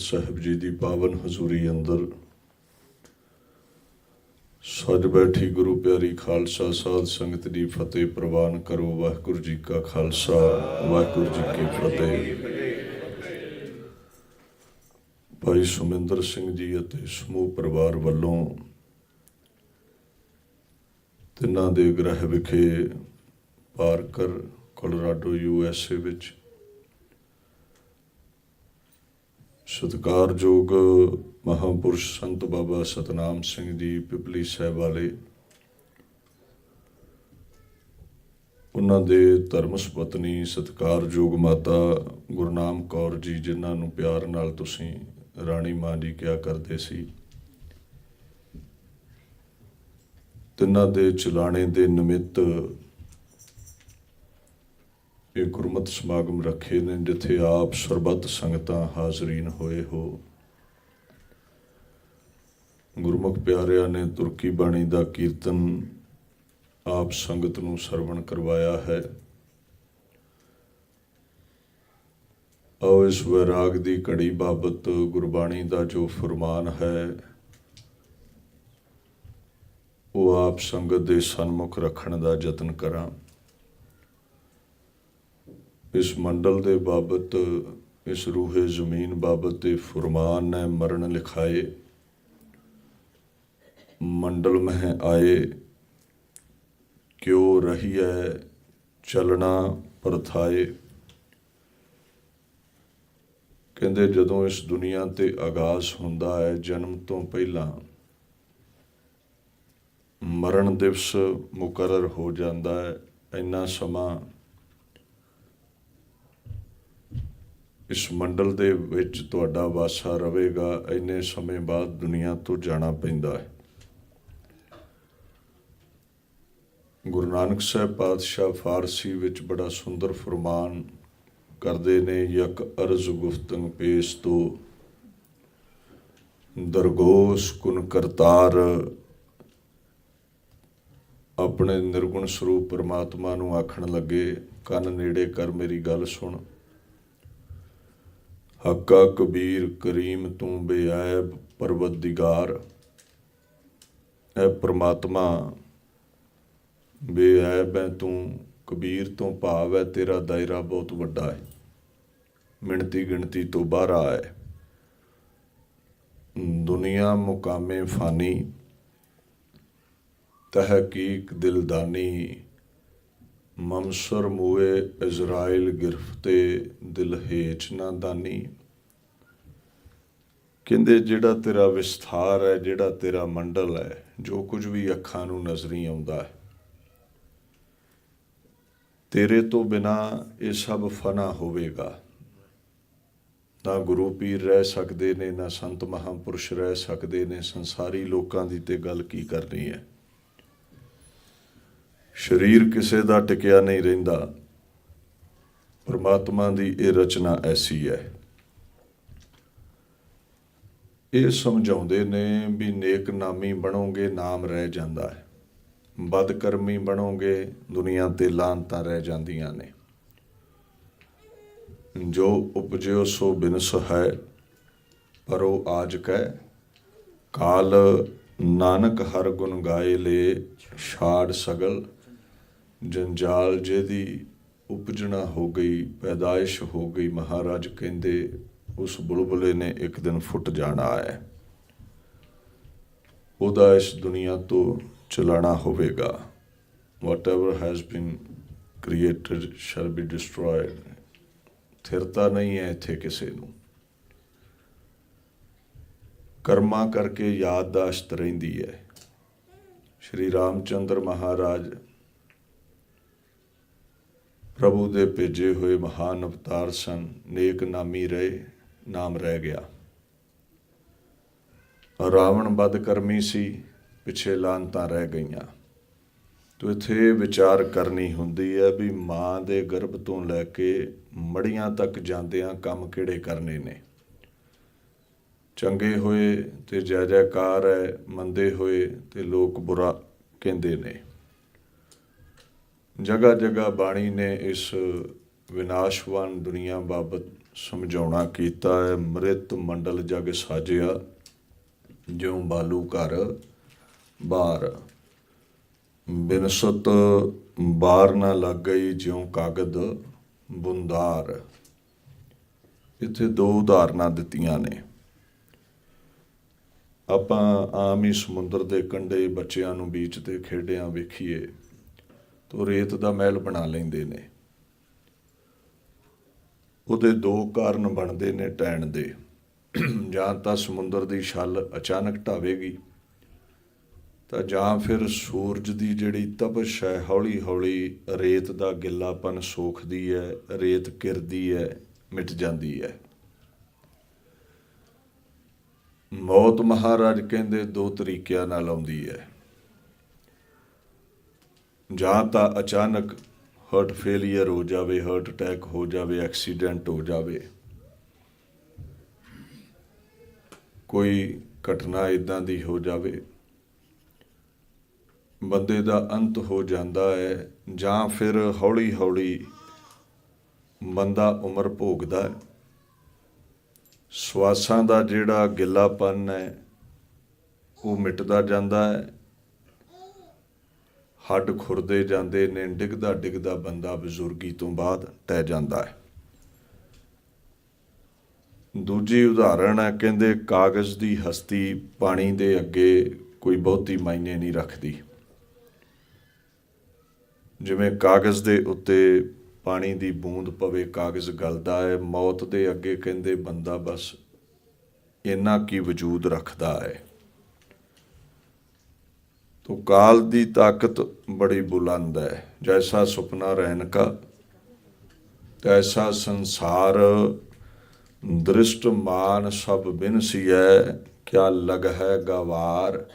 ਸਾਹਿਬ ਜੀ ਦੀ ਪਾਵਨ ਹਜ਼ੂਰੀ ਅੰਦਰ ਸੱਜ ਬੈਠੀ ਗੁਰੂ ਪਿਆਰੀ ਖਾਲਸਾ ਸਾਧ ਸੰਗਤ ਦੀ ਫਤਿਹ ਪ੍ਰਵਾਨ ਕਰੋ, ਵਾਹਿਗੁਰੂ ਜੀ ਕਾ ਖਾਲਸਾ, ਵਾਹਿਗੁਰੂ ਜੀ ਕੀ ਫਤਿਹ। ਭਾਈ ਸੁਮਿੰਦਰ ਸਿੰਘ ਜੀ ਅਤੇ ਸਮੂਹ ਪਰਿਵਾਰ ਵੱਲੋਂ ਤਿੰਨਾਂ ਦੇ ਗ੍ਰਹਿ ਵਿਖੇ Parker, Colorado, U S A ਵਿੱਚ ਸਤਿਕਾਰਯੋਗ ਮਹਾਂਪੁਰਸ਼ ਸੰਤ ਬਾਬਾ ਸਤਨਾਮ ਸਿੰਘ ਜੀ, ਪਿਪਲੀ ਸਾਹਿਬ ਵਾਲੇ। ਉਹਨਾਂ ਦੇ ਧਰਮ ਸੁਪਤਨੀ ਸਤਿਕਾਰਯੋਗ ਮਾਤਾ ਗੁਰਨਾਮ ਕੌਰ ਜੀ, ਜਿਨ੍ਹਾਂ ਨੂੰ ਪਿਆਰ ਨਾਲ ਤੁਸੀਂ ਰਾਣੀ ਮਾਂ ਜੀ ਕਿਹਾ ਕਰਦੇ ਸੀ। ਤਿੰਨਾਂ ਦੇ ਚਲਾਣੇ ਦੇ ਨਿਮਿਤ ਇਹ ਗੁਰਮਤ ਸਮਾਗਮ ਰੱਖੇ ਨੇ, ਜਿੱਥੇ ਆਪ ਸਰਬੱਤ ਸੰਗਤਾਂ ਹਾਜ਼ਰੀਨ ਹੋਏ ਹੋ। ਗੁਰਮੁਖ ਪਿਆਰਿਆਂ ਨੇ ਤੁਰਕੀ ਬਾਣੀ ਦਾ ਕੀਰਤਨ ਆਪ ਸੰਗਤ ਨੂੰ ਸਰਵਣ ਕਰਵਾਇਆ ਹੈ। ਆਓ ਇਸ ਵਿਰਾਗ ਦੀ ਘੜੀ ਬਾਬਤ ਗੁਰਬਾਣੀ ਦਾ ਜੋ ਫਰਮਾਨ ਹੈ, ਉਹ ਆਪ ਸੰਗਤ ਦੇ ਸਨਮੁਖ ਰੱਖਣ ਦਾ ਯਤਨ ਕਰਾਂ। ਇਸ ਮੰਡਲ ਦੇ ਬਾਬਤ, ਇਸ ਰੂਹੇ ਜ਼ਮੀਨ ਬਾਬਤ ਤੇ ਫਰਮਾਨ ਨੇ ਮਰਨ ਲਿਖਾਏ। ਮੰਡਲ ਮਹਿ ਆਏ, ਕਿਉ ਹੈ ਚਲਣਾ ਪਰਥਾਏ। ਕਹਿੰਦੇ, ਜਦੋਂ ਇਸ ਦੁਨੀਆ ਤੇ ਆਗਾਜ਼ ਹੁੰਦਾ ਹੈ, ਜਨਮ ਤੋਂ ਪਹਿਲਾਂ ਮਰਨ ਦਿਵਸ ਮੁਕਰਰ ਹੋ ਜਾਂਦਾ ਹੈ। ਇੰਨਾ ਸਮਾਂ ਇਸ ਮੰਡਲ ਦੇ ਵਿੱਚ ਤੁਹਾਡਾ ਵਾਸਾ ਰਹੇਗਾ। ਇੰਨੇ ਸਮੇਂ ਬਾਅਦ ਦੁਨੀਆ ਤੋਂ ਜਾਣਾ ਪੈਂਦਾ ਹੈ। ਗੁਰੂ ਨਾਨਕ ਸਾਹਿਬ ਪਾਤਸ਼ਾਹ ਫਾਰਸੀ ਵਿੱਚ ਬੜਾ ਸੁੰਦਰ ਫਰਮਾਨ ਕਰਦੇ ਨੇ, ਯਕ ਅਰਜ਼ ਗੁਫਤਨ ਪੇਸ਼ ਤੋ, ਦਰਗੋਸ਼ ਕੁਨ ਕਰਤਾਰ। ਆਪਣੇ ਨਿਰਗੁਣ ਸਰੂਪ ਪਰਮਾਤਮਾ ਨੂੰ ਆਖਣ ਲੱਗੇ, ਕੰਨ ਨੇੜੇ ਕਰ ਮੇਰੀ ਗੱਲ ਸੁਣ। ਹੱਕਾ ਕਬੀਰ ਕਰੀਮ ਤੂੰ ਬੇਅੈਬ ਪਰਵਦਿਗਾਰ ਐ ਪ੍ਰਮਾਤਮਾ ਬੇਅਬ ਹੈ ਤੂੰ, ਕਬੀਰ ਤੋਂ ਭਾਵ ਹੈ ਤੇਰਾ ਦਾਇਰਾ ਬਹੁਤ ਵੱਡਾ ਹੈ। ਮਿਣਤੀ ਗਿਣਤੀ ਤੋਂ ਬਾਹਰ ਹੈ ਦੁਨੀਆ ਮੁਕਾਮੇ ਫਾਨੀ, ਤਹਕੀਕ ਦਿਲਦਾਨੀ ਮਮਸਰ ਮੂਏ ਇਜ਼ਰਾਈਲ ਗਿਰਫਤੇ ਦਿਲਹੇਚ ਨਾ ਦਾਨੀ। ਕਹਿੰਦੇ, ਜਿਹੜਾ ਤੇਰਾ ਵਿਸਥਾਰ ਹੈ, ਜਿਹੜਾ ਤੇਰਾ ਮੰਡਲ ਹੈ, ਜੋ ਕੁਝ ਵੀ ਅੱਖਾਂ ਨੂੰ ਨਜ਼ਰੀ ਆਉਂਦਾ ਹੈ, ਤੇਰੇ ਤੋਂ ਬਿਨਾ ਇਹ ਸਭ ਫਨਾ ਹੋਵੇਗਾ। ਨਾ ਗੁਰੂ ਪੀਰ ਰਹਿ ਸਕਦੇ ਨੇ, ਨਾ ਸੰਤ ਮਹਾਂਪੁਰਸ਼ ਰਹਿ ਸਕਦੇ ਨੇ, ਸੰਸਾਰੀ ਲੋਕਾਂ ਦੀ ਤੇ ਗੱਲ ਕੀ ਕਰਨੀ ਹੈ? ਸਰੀਰ ਕਿਸੇ ਦਾ ਟਿਕਿਆ ਨਹੀਂ ਰਹਿੰਦਾ। ਪਰਮਾਤਮਾ ਦੀ ਇਹ ਰਚਨਾ ਐਸੀ ਹੈ। ਇਹ ਸਮਝਾਉਂਦੇ ਨੇ ਵੀ ਨੇਕ ਨਾਮੀ ਬਣੋਗੇ, ਨਾਮ ਰਹਿ ਜਾਂਦਾ ਹੈ। ਬਦਕਰਮੀ ਬਣੋਗੇ, ਦੁਨੀਆ ਤੇ ਲਾਂਤਾਂ ਰਹਿ ਜਾਂਦੀਆਂ ਨੇ। ਜੋ ਉਪਜਿਓ ਸੋ ਬਿਨਸ ਹੈ, ਪਰੋ ਆਜ ਕੈ, ਕਾਲ ਨਾਨਕ ਹਰ ਗੁਣ ਗਾਏ ਲੇ, ਛਾੜ ਸਗਲ ਜੰਜਾਲ ਜਿਹਦੀ ਉਪਜਣਾ ਹੋ ਗਈ, ਪੈਦਾਇਸ਼ ਹੋ ਗਈ, ਮਹਾਰਾਜ ਕਹਿੰਦੇ ਉਸ ਬੁਲਬੁਲੇ ਨੇ ਇੱਕ ਦਿਨ ਫੁੱਟ ਜਾਣਾ ਹੈ। ਉਹਦਾ ਇਸ ਦੁਨੀਆ ਤੋਂ ਚਲਾਣਾ ਹੋਵੇਗਾ। Whatever has been created shall be destroyed ਥਿਰਤਾ ਨਹੀਂ ਹੈ ਇੱਥੇ ਕਿਸੇ ਨੂੰ। ਕਰਮਾ ਕਰਕੇ ਯਾਦਦਾਸ਼ਤ ਰਹਿੰਦੀ ਹੈ। ਸ਼੍ਰੀ ਰਾਮਚੰਦਰ ਮਹਾਰਾਜ ਪ੍ਰਭੂ ਦੇ ਭੇਜੇ ਹੋਏ ਮਹਾਨ ਅਵਤਾਰ ਸਨ। ਨੇਕ ਨਾਮੀ ਰਹੇ, ਨਾਮ ਰਹਿ ਗਿਆ। ਰਾਵਣ ਬਦ ਕਰਮੀ ਸੀ, ਪਿਛੇ ਲਾਂਤਾਂ ਰਹਿ ਗਈਆਂ। ਤੋ ਇੱਥੇ ਵਿਚਾਰ ਕਰਨੀ ਹੁੰਦੀ ਹੈ ਵੀ ਮਾਂ ਦੇ ਗਰਭ ਤੋਂ ਲੈ ਕੇ ਮੜੀਆਂ ਤੱਕ ਜਾਂਦਿਆਂ ਕੰਮ ਕਿਹੜੇ ਕਰਨੇ ਨੇ? ਚੰਗੇ ਹੋਏ ਤੇ ਜੈ ਜੈਕਾਰ ਹੈ ਮੰਦੇ ਹੋਏ ਤੇ ਲੋਕ ਬੁਰਾ ਕਹਿੰਦੇ ਨੇ। ਜਗ੍ਹਾ ਜਗ੍ਹਾ ਬਾਣੀ ਨੇ ਇਸ ਵਿਨਾਸ਼ਵਾਨ ਦੁਨੀਆ ਬਾਬਤ ਸਮਝਾਉਣਾ ਕੀਤਾ ਹੈ। ਮ੍ਰਿਤ ਮੰਡਲ ਜਗ ਸਾਜਿਆ, ਜਿਉ ਬਾਲੂ ਘਰ ਬਾਰ। ਬਿਨਸਤ ਬਾਰ ਨਾ ਲੱਗ ਗਈ ਜਿਉ ਕਾਗਦ ਬੁੰਦਾਰ। ਇੱਥੇ ਦੋ ਉਦਾਹਰਨਾਂ ਦਿੱਤੀਆਂ ਨੇ। ਆਪਾਂ ਆਮ ਹੀ ਸਮੁੰਦਰ ਦੇ ਕੰਢੇ ਬੱਚਿਆਂ ਨੂੰ ਬੀਚ ਤੇ ਖੇਡਿਆਂ ਵੇਖੀਏ। ਤੋ ਰੇਤ ਦਾ ਮਹਿਲ ਬਣਾ ਲੈਂਦੇ ਨੇ। ਉਹਦੇ ਦੋ ਕਾਰਨ ਬਣਦੇ ਨੇ ਟੈਣ ਦੇ। ਜਾਂ ਤਾਂ ਸਮੁੰਦਰ ਦੀ ਛਲ ਅਚਾਨਕ ਢਾਵੇਗੀ, ਤਾਂ ਜਾਂ ਫਿਰ ਸੂਰਜ ਦੀ ਜਿਹੜੀ ਤਪਸ਼ ਹੈ ਹੌਲੀ ਹੌਲੀ ਰੇਤ ਦਾ ਗਿੱਲਾਪਨ ਸੋਖਦੀ ਹੈ, ਰੇਤ ਕਿਰਦੀ ਹੈ, ਮਿਟ ਜਾਂਦੀ ਹੈ। ਮੌਤ ਮਹਾਰਾਜ ਕਹਿੰਦੇ ਦੋ ਤਰੀਕਿਆਂ ਨਾਲ ਆਉਂਦੀ ਹੈ। ਜਾਂ ਤਾਂ ਅਚਾਨਕ ਹਾਰਟ ਫੇਲਿਅਰ ਹੋ ਜਾਵੇ ਹਾਰਟ ਅਟੈਕ ਹੋ ਜਾਵੇ ਐਕਸੀਡੈਂਟ ਹੋ ਜਾਵੇ। ਕੋਈ ਘਟਨਾ ਇਦਾਂ ਦੀ ਹੋ ਜਾਵੇ, ਬੰਦੇ ਦਾ ਅੰਤ ਹੋ ਜਾਂਦਾ ਹੈ ਜਾਂ ਫਿਰ ਹੌਲੀ ਹੌਲੀ ਬੰਦਾ ਉਮਰ ਭੋਗਦਾ ਹੈ। ਸਵਾਸਾਂ ਦਾ ਜਿਹੜਾ ਗਿੱਲਾਪਨ ਹੈ, ਉਹ ਮਿਟਦਾ ਜਾਂਦਾ ਹੈ। ਹੱਡ ਖੁਰਦੇ ਜਾਂਦੇ ਨੇ, ਡਿੱਗਦਾ ਡਿੱਗਦਾ ਬੰਦਾ ਬਜ਼ੁਰਗੀ ਤੋਂ ਬਾਅਦ ਟਹਿ ਜਾਂਦਾ ਹੈ। ਦੂਜੀ ਉਦਾਹਰਣ ਹੈ, ਕਹਿੰਦੇ ਕਾਗਜ਼ ਦੀ ਹਸਤੀ ਪਾਣੀ ਦੇ ਅੱਗੇ ਕੋਈ ਬਹੁਤੀ ਮਾਇਨੇ ਨਹੀਂ ਰੱਖਦੀ। ਜਿਵੇਂ ਕਾਗਜ਼ ਦੇ ਉੱਤੇ ਪਾਣੀ ਦੀ ਬੂੰਦ ਪਵੇ, ਕਾਗਜ਼ ਗਲਦਾ ਹੈ, ਮੌਤ ਦੇ ਅੱਗੇ ਕਹਿੰਦੇ ਬੰਦਾ ਬਸ ਇੰਨਾ ਕੀ ਵਜੂਦ ਰੱਖਦਾ ਹੈ। ਤੋ ਕਾਲ ਦੀ ਤਾਕਤ ਬੜੀ ਬੁਲੰਦ ਹੈ। ਜੈਸਾ ਸੁਪਨਾ ਰਹਿਣ ਕਾ, ਤੈਸਾ ਸੰਸਾਰ ਦ੍ਰਿਸ਼ਟ ਮਾਨ ਸਭ ਬਿਨਸੀਐ ਕਿਆ ਲਗ ਹੈ ਗਵਾਰ।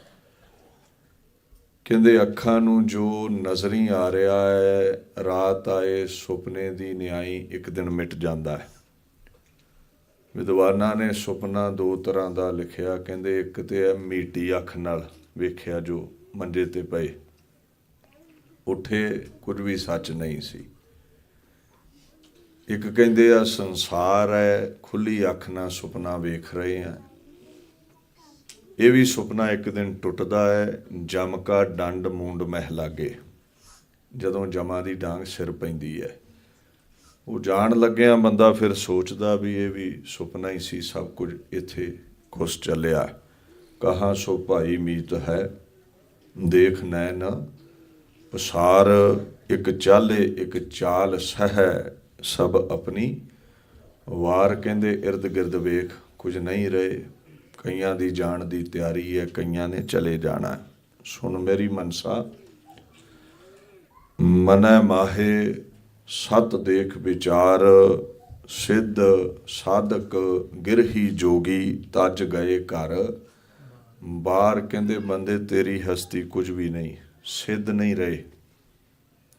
ਕਹਿੰਦੇ ਅੱਖਾਂ ਨੂੰ ਜੋ ਨਜ਼ਰੀ ਆ ਰਿਹਾ ਹੈ, ਰਾਤ ਆਏ ਸੁਪਨੇ ਦੀ ਨਿਆਈ ਇੱਕ ਦਿਨ ਮਿਟ ਜਾਂਦਾ ਹੈ। ਵਿਦਵਾਨਾਂ ਨੇ ਸੁਪਨਾ ਦੋ ਤਰ੍ਹਾਂ ਦਾ ਲਿਖਿਆ, ਕਹਿੰਦੇ ਇੱਕ ਤੇ ਹੈ ਮੀਟੀ ਅੱਖ ਨਾਲ ਵੇਖਿਆ ਜੋ ਮੰਜੇ ਤੇ ਪਏ। ਉੱਠੇ ਕੁਝ ਵੀ ਸੱਚ ਨਹੀਂ ਸੀ। ਇੱਕ ਕਹਿੰਦੇ ਆ, ਸੰਸਾਰ ਹੈ ਖੁੱਲੀ ਅੱਖ ਨਾਲ ਸੁਪਨਾ ਵੇਖ ਰਹੇ ਆ। ਇਹ ਵੀ ਸੁਪਨਾ ਇੱਕ ਦਿਨ ਟੁੱਟਦਾ ਹੈ ਜਮਕਾ ਡੰਡ ਮੂੰਡ ਮਹਿ ਲਾਗੇ। ਜਦੋਂ ਜਮਾ ਦੀ ਡਾਂਗ ਸਿਰ ਪੈਂਦੀ ਹੈ ਉਹ ਜਾਣ ਲੱਗਿਆ ਬੰਦਾ ਫਿਰ ਸੋਚਦਾ ਵੀ ਇਹ ਵੀ ਸੁਪਨਾ ਹੀ ਸੀ, ਸਭ ਕੁਝ ਇੱਥੇ ਖੁਸ ਚੱਲਿਆ। ਕਹਾ ਸੋ ਭਾਈ ਮੀਤ ਹੈ ਦੇਖ ਨੈਣ, ਪਸਾਰ ਇੱਕ ਚਾਲੇ, ਇੱਕ ਚਾਲ ਸਹਿ ਸਭ ਆਪਣੀ। ਵਾਰ ਕਹਿੰਦੇ, ਇਰਦ ਗਿਰਦ ਵੇਖ, ਕੁਝ ਨਹੀਂ ਰਹੇ। ਕਈਆਂ ਦੀ ਜਾਣ ਦੀ ਤਿਆਰੀ ਹੈ, ਕਈਆਂ ਨੇ ਚਲੇ ਜਾਣਾ। ਸੁਣ ਮੇਰੀ ਮਨਸਾ, ਮਨੈ ਮਾਹੇ ਸਤ ਦੇਖ ਵਿਚਾਰ, ਸਿੱਧ ਸਾਧਕ ਗਿਰਹੀ ਜੋਗੀ, ਤਜ ਗਏ ਘਰ। ਬਾਹਰ ਕਹਿੰਦੇ, ਬੰਦੇ, ਤੇਰੀ ਹਸਤੀ ਕੁਝ ਵੀ ਨਹੀਂ, ਸਿੱਧ ਨਹੀਂ ਰਹੇ।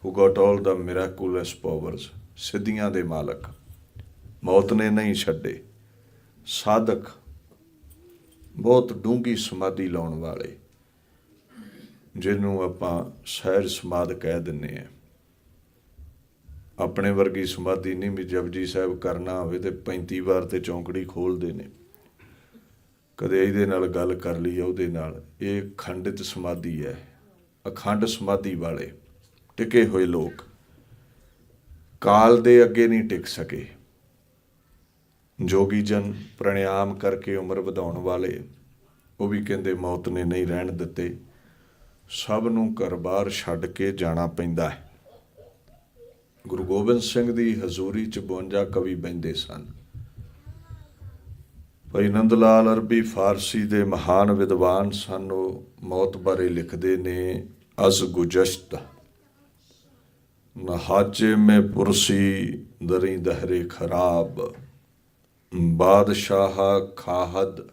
Who got all the miraculous powers? ਸਿੱਧੀਆਂ ਦੇ ਮਾਲਕ। ਮੌਤ ਨੇ ਨਹੀਂ ਛੱਡੇ। ਸਾਧਕ ਬਹੁਤ ਡੂੰਗੀ ਸਮਾਧੀ ਲਾਉਣ ਵਾਲੇ, ਜਿਹਨੂੰ ਆਪਾਂ ਸਹਿਜ ਸਮਾਧ ਕਹਿ ਦਿੰਨੇ ਆ ਆਪਣੇ ਵਰਗੀ ਸਮਾਧੀ ਨਹੀਂ ਵੀ ਜਪਜੀ ਸਾਹਿਬ ਕਰਨਾ ਹੋਵੇ ਤੇ 35 ਵਾਰ ਤੇ ਚੌਂਕੜੀ ਖੋਲਦੇ ਨੇ। ਕਦੇ ਇਹਦੇ ਨਾਲ ਗੱਲ ਕਰ ਲਈ ਉਹਦੇ ਨਾਲ। ਇਹ ਖੰਡਿਤ ਸਮਾਧੀ ਹੈ ਅਖੰਡ ਸਮਾਧੀ ਵਾਲੇ, ਟਿਕੇ ਹੋਏ ਲੋਕ। ਕਾਲ ਦੇ ਅੱਗੇ ਨਹੀਂ ਟਿਕ ਸਕੇ। ਜੋਗੀ ਜਨ ਪ੍ਰਣਾਮ ਕਰਕੇ ਉਮਰ ਵਧਾਉਣ ਵਾਲੇ, ਉਹ ਵੀ ਕਹਿੰਦੇ ਮੌਤ ਨੇ ਨਹੀਂ ਰਹਿਣ ਦਿੱਤੇ। ਸਭ ਨੂੰ ਘਰ-ਬਾਰ ਛੱਡ ਕੇ ਜਾਣਾ ਪੈਂਦਾ ਹੈ ਗੁਰੂ ਗੋਬਿੰਦ ਸਿੰਘ ਦੀ ਹਜ਼ੂਰੀ ਚ 52 ਕਵੀ ਬੈੰਦੇ ਸਨ। ਭਾਈ ਨੰਦ ਲਾਲ ਅਰਬੀ ਫਾਰਸੀ ਦੇ ਮਹਾਨ ਵਿਦਵਾਨ ਸਾਨੂੰ ਮੌਤ ਬਾਰੇ ਲਿਖਦੇ ਨੇ ਅਜ਼ ਗੁਜਸ਼ਤ। ਨਹਾਜੇ ਮੇ ਪੁਰਸੀ ਦਰੀ ਦਹਰੇ ਖਰਾਬ, ਬਾਦਸ਼ਾਹ ਖਾਹਦ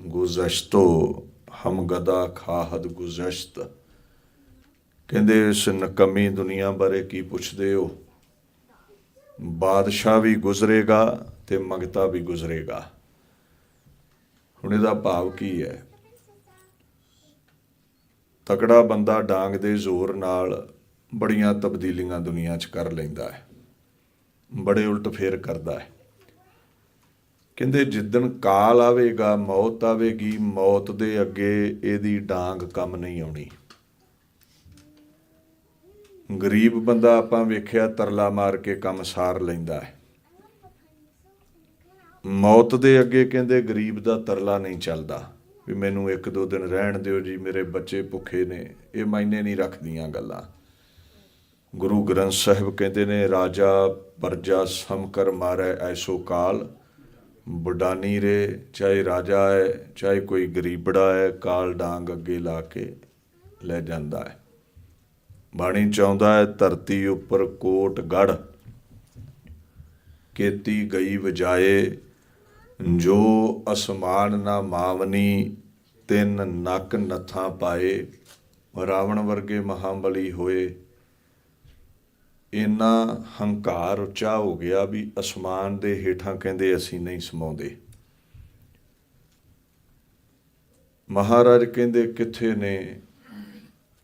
ਗੁਜ਼ਸ਼ਤੋ, ਹਮ ਗਦਾ ਖਾਹਦ ਗੁਜ਼ਸ਼ਤ। ਕਹਿੰਦੇ, ਇਸ ਨਕਮੀ ਦੁਨੀਆ ਬਾਰੇ ਕੀ ਪੁੱਛਦੇ ਹੋ? ਬਾਦਸ਼ਾਹ ਵੀ ਗੁਜ਼ਰੇਗਾ ਤੇ ਮੰਗਤਾ ਵੀ ਗੁਜ਼ਰੇਗਾ। ਹੁਣ ਇਹਦਾ ਭਾਵ ਕੀ ਹੈ? ਤਕੜਾ ਬੰਦਾ ਡਾਂਗ ਦੇ ਜ਼ੋਰ ਨਾਲ ਬੜੀਆਂ ਤਬਦੀਲੀਆਂ ਦੁਨੀਆ 'ਚ ਕਰ ਲੈਂਦਾ ਹੈ। ਬੜੇ ਉਲਟ ਫੇਰ ਕਰਦਾ ਹੈ। ਕਹਿੰਦੇ ਜਿੱਦਣ ਕਾਲ ਆਵੇਗਾ, ਮੌਤ ਆਵੇਗੀ, ਮੌਤ ਦੇ ਅੱਗੇ ਇਹਦੀ ਡਾਂਗ ਕੰਮ ਨਹੀਂ ਆਉਣੀ। ਗਰੀਬ ਬੰਦਾ ਆਪਾਂ ਵੇਖਿਆ ਤਰਲਾ ਮਾਰ ਕੇ ਕੰਮ ਸਾਰ ਲੈਂਦਾ ਹੈ। ਮੌਤ ਦੇ ਅੱਗੇ ਕਹਿੰਦੇ ਗਰੀਬ ਦਾ ਤਰਲਾ ਨਹੀਂ ਚੱਲਦਾ। ਵੀ ਮੈਨੂੰ ਇੱਕ ਦੋ ਦਿਨ ਰਹਿਣ ਦਿਓ ਜੀ, ਮੇਰੇ ਬੱਚੇ ਭੁੱਖੇ ਨੇ। ਇਹ ਮਾਇਨੇ ਨਹੀਂ ਰੱਖਦੀਆਂ ਗੱਲਾਂ। ਗੁਰੂ ਗ੍ਰੰਥ ਸਾਹਿਬ ਕਹਿੰਦੇ ਨੇ, ਰਾਜਾ ਪਰਜਾ ਸਮਕਰ ਮਾਰੈ ਐਸੋ ਕਾਲ। ਬੁਡਾਨੀ ਰੇ, ਚਾਹੇ ਰਾਜਾ ਹੈ, ਚਾਹੇ ਕੋਈ ਗਰੀਬੜਾ ਹੈ, ਕਾਲ ਡਾਂਗ ਅੱਗੇ ਲਾ ਕੇ ਲੈ ਜਾਂਦਾ ਹੈ। ਬਾਣੀ ਚਾਹੁੰਦਾ ਹੈ, ਧਰਤੀ ਉੱਪਰ ਕੋਟ ਗੜ ਕੀਤੀ ਗਈ ਵਜਾਏ ਜੋ ਅਸਮਾਨ ਨਾ ਮਾਵਨੀ, ਤਿੰਨ ਨੱਕ ਨੱਥਾਂ ਪਾਏ, ਰਾਵਣ ਵਰਗੇ ਮਹਾਬਲੀ ਹੋਏ। ਇੰਨਾ ਹੰਕਾਰ ਉੱਚਾ ਹੋ ਗਿਆ ਵੀ ਅਸਮਾਨ ਦੇ ਹੇਠਾਂ ਕਹਿੰਦੇ ਅਸੀਂ ਨਹੀਂ ਸਮਾਉਂਦੇ। ਮਹਾਰਾਜ ਕਹਿੰਦੇ, ਕਿੱਥੇ ਨੇ?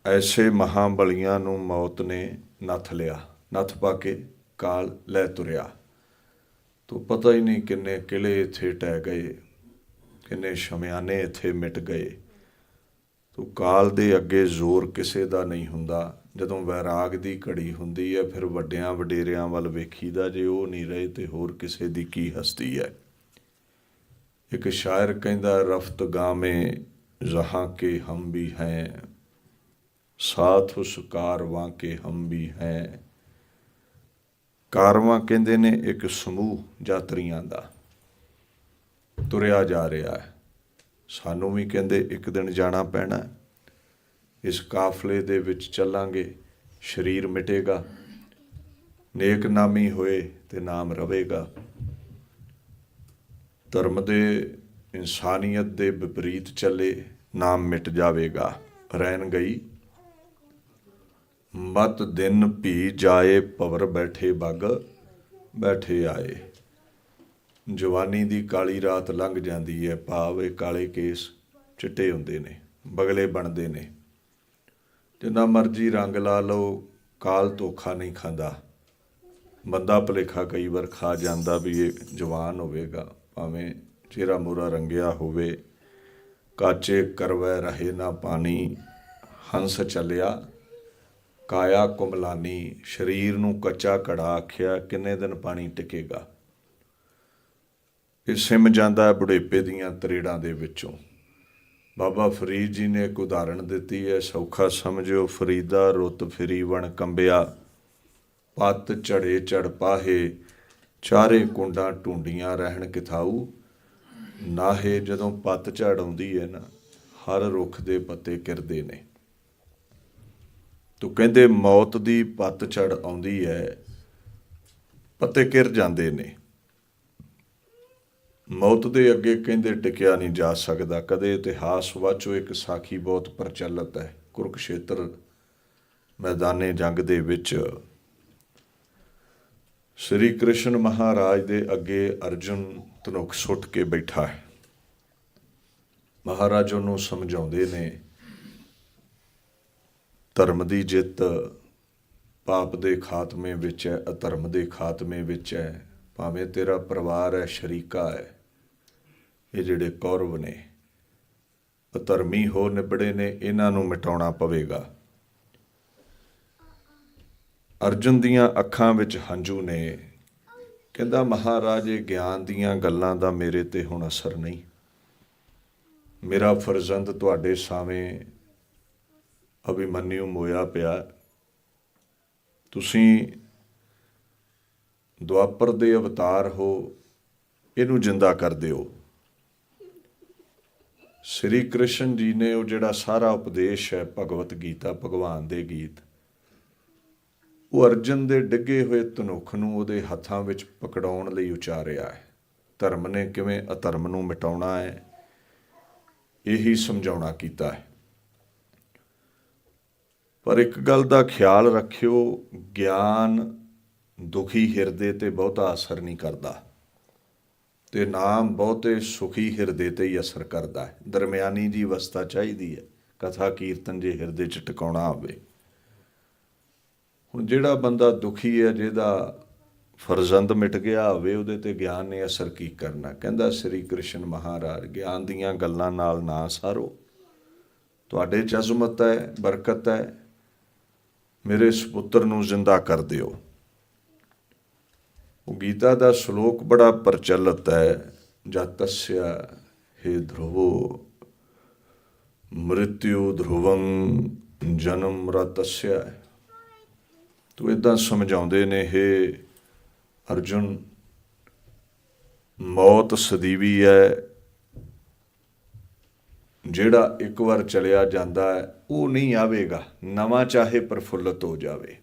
ਐਸੇ ਮਹਾਬਲੀਆਂ ਨੂੰ ਮੌਤ ਨੇ ਨੱਥ ਲਿਆ, ਨੱਥ ਪਾ ਕੇ ਕਾਲ ਲੈ ਤੁਰਿਆ। ਤੋ ਪਤਾ ਹੀ ਨਹੀਂ ਕਿੰਨੇ ਕਿਲੇ ਇੱਥੇ ਟਹਿ ਗਏ, ਕਿੰਨੇ ਸ਼ਮਿਆਨੇ ਇੱਥੇ ਮਿਟ ਗਏ। ਤੋ ਕਾਲ ਦੇ ਅੱਗੇ ਜ਼ੋਰ ਕਿਸੇ ਦਾ ਨਹੀਂ ਹੁੰਦਾ। ਜਦੋਂ ਵੈਰਾਗ ਦੀ ਘੜੀ ਹੁੰਦੀ ਹੈ, ਫਿਰ ਵੱਡਿਆਂ ਵਡੇਰਿਆਂ ਵੱਲ ਵੇਖੀਦਾ ਜੇ ਉਹ ਨਹੀਂ ਰਹੇ ਤੇ ਹੋਰ ਕਿਸੇ ਦੀ ਕੀ ਹਸਤੀ ਹੈ। ਇੱਕ ਸ਼ਾਇਰ ਕਹਿੰਦਾ, ਰਫਤ ਗਾਵੇਂ ਜਹਾਂ ਕੇ ਹਮ ਵੀ ਹੈ, ਸਾਥ ਉਸ ਕਾਰਵਾਂ ਕੇ ਹਮ ਵੀ ਹੈ। ਕਾਰਵਾਂ ਕਹਿੰਦੇ ਨੇ ਇੱਕ ਸਮੂਹ ਯਾਤਰੀਆਂ ਦਾ ਤੁਰਿਆ ਜਾ ਰਿਹਾ ਹੈ। ਸਾਨੂੰ ਵੀ ਕਹਿੰਦੇ ਇੱਕ ਦਿਨ ਜਾਣਾ ਪੈਣਾ ਇਸ ਕਾਫਲੇ ਦੇ ਵਿੱਚ ਚੱਲਾਂਗੇ, ਸਰੀਰ ਮਿਟੇਗਾ, ਨੇਕ ਨਾਮੀ ਹੋਏ ਤੇ ਨਾਮ ਰਵੇਗਾ। ਧਰਮ ਦੇ ਇਨਸਾਨੀਅਤ ਦੇ ਵਿਪਰੀਤ ਚੱਲੇ ਨਾਮ ਮਿਟ ਜਾਵੇਗਾ। ਰਹਿਣ ਗਈ ਮਤ ਦਿਨ ਭੀ ਜਾਏ ਪਵਰ ਬੈਠੇ ਬਗ, ਬੈਠੇ ਆਏ। ਜਵਾਨੀ ਦੀ ਕਾਲੀ ਰਾਤ ਲੰਘ ਜਾਂਦੀ ਹੈ ਭਾਵ ਇਹ ਕਾਲੇ ਕੇਸ ਚਿੱਟੇ ਹੁੰਦੇ ਨੇ, ਬਗਲੇ ਬਣਦੇ ਨੇ। ਜਿੰਨਾ ਮਰਜ਼ੀ ਰੰਗ ਲਾ ਲਓ, ਕਾਲ ਧੋਖਾ ਨਹੀਂ ਖਾਂਦਾ। ਬੰਦਾ ਭੁਲੇਖਾ ਕਈ ਵਾਰ ਖਾ ਜਾਂਦਾ ਵੀ ਇਹ ਜਵਾਨ ਹੋਵੇਗਾ, ਭਾਵੇਂ ਚਿਹਰਾ ਮੂਰਾ ਰੰਗਿਆ ਹੋਵੇ। ਕਾਚੇ ਕਰਵੈ ਰਹੇ ਨਾ ਪਾਣੀ, ਹੰਸ ਚੱਲਿਆ ਕਾਇਆ ਕੁਮਲਾਨੀ ਸਰੀਰ ਨੂੰ ਕੱਚਾ ਕੜਾ ਆਖਿਆ, ਕਿੰਨੇ ਦਿਨ ਪਾਣੀ ਟਿਕੇਗਾ? ਇਹ ਸਿਮ ਜਾਂਦਾ ਹੈ ਬੁਢੇਪੇ ਦੀਆਂ ਤਰੇੜਾਂ ਦੇ ਵਿੱਚੋਂ। ਬਾਬਾ ਫਰੀਦ ਜੀ ਨੇ ਇੱਕ ਉਦਾਹਰਣ ਦਿੱਤੀ ਹੈ, ਸੌਖਾ ਸਮਝਿਓ, ਫਰੀਦਾ ਰੁੱਤ ਫਿਰੀ ਵਣ ਕੰਬਿਆ, ਪੱਤ ਝੜੇ ਝੜ ਪਾਹੇ, ਚਾਰੇ ਕੁੰਡਾਂ ਟੁੰਡੀਆਂ ਰਹਿਣ ਕਿਥਾਊ? ਨਾਹੇ ਜਦੋਂ ਪੱਤ ਝੜ ਆਉਂਦੀ ਹੈ ਨਾ, ਹਰ ਰੁੱਖ ਦੇ ਪੱਤੇ ਕਿਰਦੇ ਨੇ। ਤੂੰ ਕਹਿੰਦੇ ਮੌਤ ਦੀ ਪੱਤ ਝੜ ਆਉਂਦੀ ਹੈ ਪੱਤੇ ਕਿਰ ਜਾਂਦੇ ਨੇ। ਮੌਤ ਦੇ ਅੱਗੇ ਕਹਿੰਦੇ ਟਿਕਿਆ ਨਹੀਂ ਜਾ ਸਕਦਾ, ਕਦੇ ਇਤਿਹਾਸ ਵਾਚੋ ਇੱਕ ਸਾਖੀ ਬਹੁਤ ਪ੍ਰਚਲਿਤ ਹੈ ਕੁਰਕਸ਼ੇਤਰ ਮੈਦਾਨੇ ਜੰਗ ਦੇ ਵਿੱਚ ਸ੍ਰੀ ਕ੍ਰਿਸ਼ਨ ਮਹਾਰਾਜ ਦੇ ਅੱਗੇ ਅਰਜੁਨ ਧਨੁਖ ਸੁੱਟ ਕੇ ਬੈਠਾ ਹੈ। ਮਹਾਰਾਜ ਉਹਨੂੰ ਸਮਝਾਉਂਦੇ ਨੇ ਧਰਮ ਦੀ ਜਿੱਤ ਪਾਪ ਦੇ ਖਾਤਮੇ ਵਿੱਚ ਹੈ, ਅਧਰਮ ਦੇ ਖਾਤਮੇ ਵਿੱਚ ਹੈ। ਭਾਵੇਂ ਤੇਰਾ ਪਰਿਵਾਰ ਹੈ, ਸ਼ਰੀਕਾ ਹੈ, ਇਹ ਜਿਹੜੇ ਕੌਰਵ ਨੇ, ਅਧਰਮੀ ਹੋ ਨਿਬੜੇ ਨੇ, ਇਹਨਾਂ ਨੂੰ ਮਿਟਾਉਣਾ ਪਵੇਗਾ। ਅਰਜੁਨ ਦੀਆਂ ਅੱਖਾਂ ਵਿੱਚ ਹੰਝੂ ਨੇ। ਕਹਿੰਦਾ, ਮਹਾਰਾਜ, ਇਹ ਗਿਆਨ ਦੀਆਂ ਗੱਲਾਂ ਦਾ ਮੇਰੇ ਤੇ ਹੁਣ ਅਸਰ ਨਹੀਂ। ਮੇਰਾ ਫਰਜ਼ੰਦ ਤੁਹਾਡੇ ਸਾਹਮਣੇ ਅਭਿਮਨਿਊ ਮੋਇਆ ਪਿਆ। ਤੁਸੀਂ ਦੁਆਪਰ ਦੇ ਅਵਤਾਰ ਹੋ, ਇਹਨੂੰ ਜਿੰਦਾ ਕਰ ਦਿਓ। ਸ੍ਰੀ ਕ੍ਰਿਸ਼ਨ ਜੀ ਨੇ ਉਹ ਜਿਹੜਾ ਸਾਰਾ ਉਪਦੇਸ਼ ਹੈ, ਭਗਵਤ ਗੀਤਾ, ਭਗਵਾਨ ਦੇ ਗੀਤ, ਉਹ ਅਰਜਨ ਦੇ ਡਿੱਗੇ ਹੋਏ ਧਨੁਖ ਨੂੰ ਉਹਦੇ ਹੱਥਾਂ ਵਿੱਚ ਪਕੜਾਉਣ ਲਈ ਉਚਾਰਿਆ ਹੈ। ਧਰਮ ਨੇ ਕਿਵੇਂ ਅਧਰਮ ਨੂੰ ਮਿਟਾਉਣਾ ਹੈ, ਇਹੀ ਸਮਝਾਉਣਾ ਕੀਤਾ ਹੈ। ਪਰ ਇੱਕ ਗੱਲ ਦਾ ਖਿਆਲ ਰੱਖਿਓ, ਗਿਆਨ ਦੁਖੀ ਹਿਰਦੇ ਤੇ ਬਹੁਤਾ ਅਸਰ ਨਹੀਂ ਕਰਦਾ। ਤੇ ਨਾਮ ਬਹੁਤੇ ਸੁਖੀ ਹਿਰਦੇ ਤੇ ਹੀ ਅਸਰ ਕਰਦਾ ਹੈ। ਦਰਮਿਆਨੀ ਜੀ ਅਵਸਥਾ ਚਾਹੀਦੀ ਹੈ, ਕਥਾ ਕੀਰਤਨ ਜੇ ਹਿਰਦੇ 'ਚ ਟਿਕਾਉਣਾ ਹੋਵੇ। ਹੁਣ ਜਿਹੜਾ ਬੰਦਾ ਦੁਖੀ ਹੈ, ਜਿਹਦਾ ਫਰਜ਼ੰਦ ਮਿਟ ਗਿਆ ਹੋਵੇ, ਉਹਦੇ ਤੇ ਗਿਆਨ ਨੇ ਅਸਰ ਕੀ ਕਰਨਾ? ਕਹਿੰਦਾ ਸ੍ਰੀ ਕ੍ਰਿਸ਼ਨ ਮਹਾਰਾਜ, ਗਿਆਨ ਦੀਆਂ ਗੱਲਾਂ ਨਾਲ ਨਾ ਸਾਰੋ। ਤੁਹਾਡੇ ਚ ਅਜ਼ਮਤ ਹੈ, ਬਰਕਤ ਹੈ ਮੇਰੇ ਸੁਪੁੱਤਰ ਨੂੰ ਜ਼ਿੰਦਾ ਕਰ ਦਿਓ। ਉਹ ਗੀਤਾ ਦਾ ਸ਼ਲੋਕ ਬੜਾ ਪ੍ਰਚਲਿਤ ਹੈ। ਜਤਸਯ ਹੇ ਧਰਵੋ ਮ੍ਰਿਤਿਉ ਧਰਵੰ ਜਨਮ ਰਤਸਯ ਤੋ ਇਦਾਂ ਸਮਝਾਉਂਦੇ ਨੇ, ਹੇ ਅਰਜੁਨ, ਮੌਤ ਸਦੀਵੀ ਹੈ ਜਿਹੜਾ ਇੱਕ ਵਾਰ ਚਲਿਆ ਜਾਂਦਾ ਹੈ, ਉਹ ਨਹੀਂ ਆਵੇਗਾ। ਨਵਾਂ ਚਾਹੇ ਪ੍ਰਫੁੱਲਤ ਹੋ ਜਾਵੇ।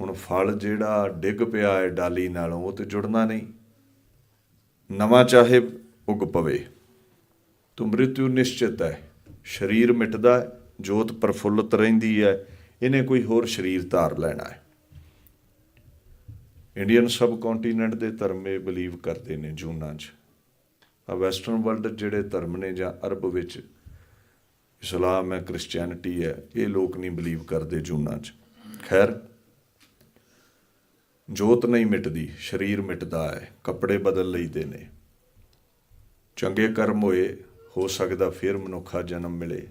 ਹੁਣ ਫਲ ਜਿਹੜਾ ਡਿੱਗ ਪਿਆ ਹੈ ਡਾਲੀ ਨਾਲੋਂ, ਉਹ ਤੇ ਜੁੜਨਾ ਨਹੀਂ। ਨਵਾਂ ਚਾਹੇ ਉਗ ਪਵੇ, ਤੋ ਮ੍ਰਿਤਿਉ ਨਿਸ਼ਚਿਤ ਹੈ। ਸਰੀਰ ਮਿਟਦਾ ਹੈ, ਜੋਤ ਪ੍ਰਫੁੱਲਤ ਰਹਿੰਦੀ ਹੈ, ਇਹਨੇ ਕੋਈ ਹੋਰ ਸਰੀਰ ਧਾਰ ਲੈਣਾ ਹੈ। ਇੰਡੀਅਨ ਸਬ ਕੰਟੀਨੈਂਟ ਦੇ ਧਰਮ ਇਹ ਬਲੀਵ ਕਰਦੇ ਨੇ ਜੂਨਾਂ 'ਚ। ਆ ਵੈਸਟਰਨ ਵਰਲਡ ਜਿਹੜੇ ਧਰਮ ਨੇ ਜਾਂ ਅਰਬ ਵਿੱਚ, ਇਸਲਾਮ ਹੈ ਕ੍ਰਿਸਚੀਅਨਿਟੀ ਹੈ, ਇਹ ਲੋਕ ਨਹੀਂ ਬਲੀਵ ਕਰਦੇ ਜੂਨਾਂ 'ਚ। ਖੈਰ, ਜੋਤ ਨਹੀਂ ਮਿਟਦੀ, ਸਰੀਰ ਮਿਟਦਾ ਹੈ, ਕੱਪੜੇ ਬਦਲ ਲਈਦੇ ਨੇ। ਚੰਗੇ ਕਰਮ ਹੋਏ, ਹੋ ਸਕਦਾ ਫਿਰ ਮਨੁੱਖਾ ਜਨਮ ਮਿਲੇ।